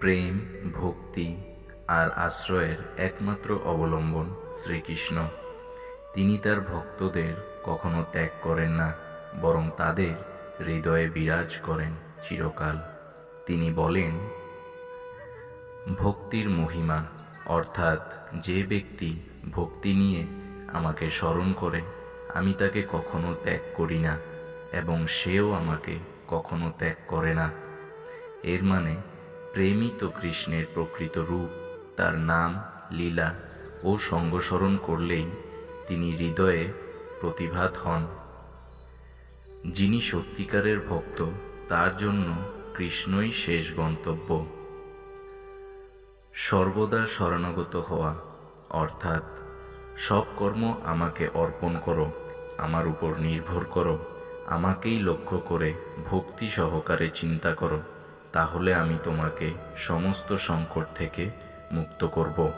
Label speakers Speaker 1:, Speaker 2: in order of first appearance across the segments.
Speaker 1: প্রেম, ভক্তি আর আশ্রয়ের একমাত্র অবলম্বন শ্রীকৃষ্ণ। তিনি তার ভক্তদের কখনো ত্যাগ করেন না, বরং তাদের হৃদয়ে বিরাজ করেন চিরকাল। তিনি বলেন, ভক্তির মহিমা, অর্থাৎ যে ব্যক্তি ভক্তি নিয়ে আমাকে স্মরণ করে, আমি তাকে কখনো ত্যাগ করি না এবং সেও আমাকে কখনো ত্যাগ করে না। এর মানে প্রেমই তো কৃষ্ণের প্রকৃত রূপ, তার নাম, লীলা ও সঙ্গস্মরণ করলেই তিনি হৃদয়ে প্রতিভাত হন। যিনি সত্যিকারের ভক্ত, তার জন্য কৃষ্ণই শেষ গন্তব্য। সর্বদা শরণাগত হওয়া, অর্থাৎ সব কর্ম আমাকে অর্পণ করো, আমার উপর নির্ভর করো, আমাকেই লক্ষ্য করে ভক্তি সহকারে চিন্তা করো। তাহলে আমি তোমাকে সমস্ত সংকট থেকে মুক্ত করব।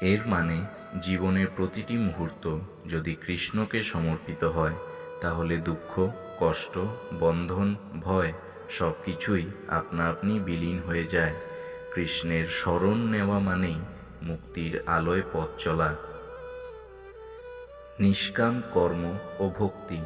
Speaker 1: এর মানে জীবনের প্রতিটি মুহূর্ত যদি কৃষ্ণকে সমর্পিত হয়, তাহলে দুঃখ, কষ্ট, বন্ধন, ভয় সব কিছুই আপনা আপনি বিলীন হয়ে যায়। কৃষ্ণের স্মরণ নেওয়া মানেই মুক্তির আলোয় পথ চলা। নিষ্কাম কর্ম ও ভক্তি,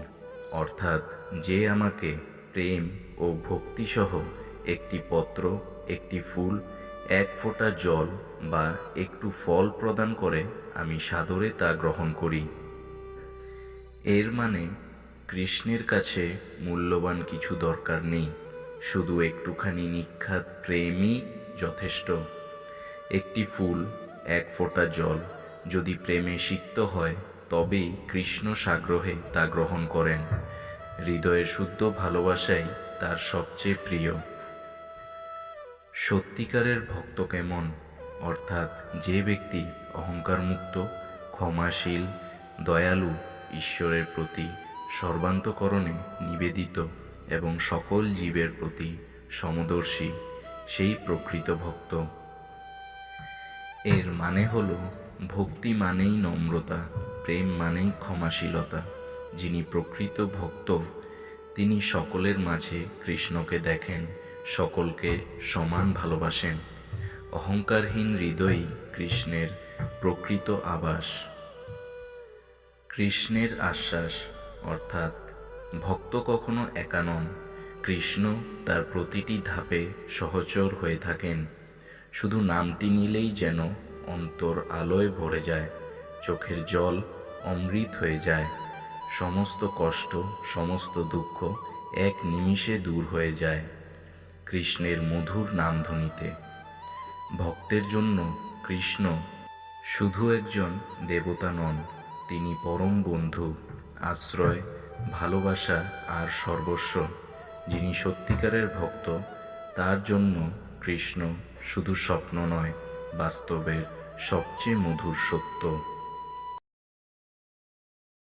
Speaker 1: অর্থাৎ যে আমাকে প্রেম ও ভক্তিসহ একটি পত্র, একটি ফুল, এক ফোঁটা জল বা একটু ফল প্রদান করে আমি সাদরে তা গ্রহণ করি। এর মানে কৃষ্ণের কাছে মূল্যবান কিছু দরকার নেই, শুধু একটুখানি নিখাত প্রেমই যথেষ্ট। একটি ফুল, এক ফোঁটা জল যদি প্রেমে সিক্ত হয়, তবেই কৃষ্ণ সাগ্রহে তা গ্রহণ করেন। হৃদয়ের শুদ্ধ ভালোবাসাই তার সবচেয়ে প্রিয়। সত্যিকারের ভক্ত কেমন? অর্থাৎ যে ব্যক্তি অহংকারমুক্ত, ক্ষমাশীল, দয়ালু, ঈশ্বরের প্রতি সর্বান্তকরণে নিবেদিত এবং সকল জীবের প্রতি সমদর্শী, সেই প্রকৃত ভক্ত। এর মানে হল, ভক্তি মানেই নম্রতা, প্রেম মানেই ক্ষমাশীলতা। যিনি প্রকৃত ভক্ত, তিনি সকলের মাঝে কৃষ্ণকে দেখেন, সকলকে সমান ভালোবাসেন। অহংকারহীন হৃদয়ই কৃষ্ণের প্রকৃত আবাস। কৃষ্ণের আশ্বাস, অর্থাৎ ভক্ত কখনো একা নন, কৃষ্ণ তার প্রতিটি ধাপে সহচর হয়ে থাকেন। শুধু নামটি নিলেই যেন অন্তর আলোয় ভরে যায়, চোখের জল অমৃত হয়ে যায়। সমস্ত কষ্ট, সমস্ত দুঃখ এক নিমিষে দূর হয়ে যায় কৃষ্ণের মধুর নামধ্বনিতে ভক্তের জন্য কৃষ্ণ শুধু একজন দেবতা নন, তিনি পরম বন্ধু, আশ্রয়, ভালোবাসা আর সর্বস্ব। যিনি সত্যিকারের ভক্ত, তার জন্য কৃষ্ণ শুধু স্বপ্ন নয়, বাস্তবের সবচেয়ে মধুর সত্য।